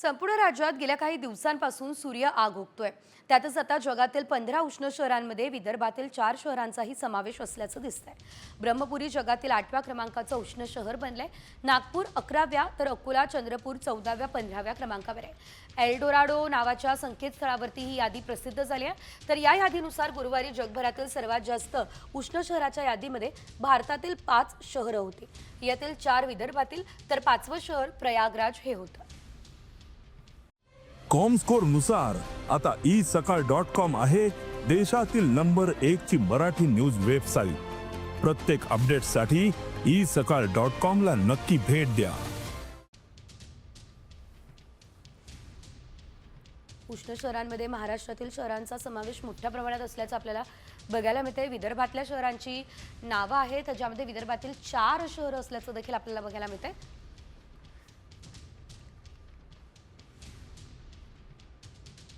संपूर्ण राज्यात गेल्या काही दिवसांपासून सूर्य आग ओकतोय त्यातच आता जगातील पंधरा उष्ण शहरांमध्ये विदर्भातील चार शहरांचाही समावेश असल्याचं दिसतंय. ब्रह्मपुरी जगातील आठव्या क्रमांकाचं उष्ण शहर बनलंय. नागपूर अकराव्या तर अकोला चंद्रपूर चौदाव्या पंधराव्या क्रमांकावर आहे. एल्डोराडो नावाच्या संकेतस्थळावरती ही यादी प्रसिद्ध झाली आहे. तर या यादीनुसार गुरुवारी जगभरातील सर्वात जास्त उष्ण शहराच्या यादीमध्ये भारतातील पाच शहरं होती. यातील चार विदर्भातील तर पाचवं शहर प्रयागराज हे होतं. कॉमस्कोरनुसार आता ई सकाळ डॉट कॉम आहे देशातील नंबर एक ची मराठी न्यूज वेबसाईट प्रत्येक अपडेटसाठी ई सकाळ डॉट कॉम ला नक्की भेट द्या. उष्ण शहरांमध्ये महाराष्ट्रातील शहरांचा समावेश मोठ्या प्रमाणात असल्याचं आपल्याला बघायला मिळते विदर्भातल्या शहरांची नावं आहेत ज्यामध्ये विदर्भातील चार शहरं असल्याचं देखील आपल्याला बघायला मिळतंय.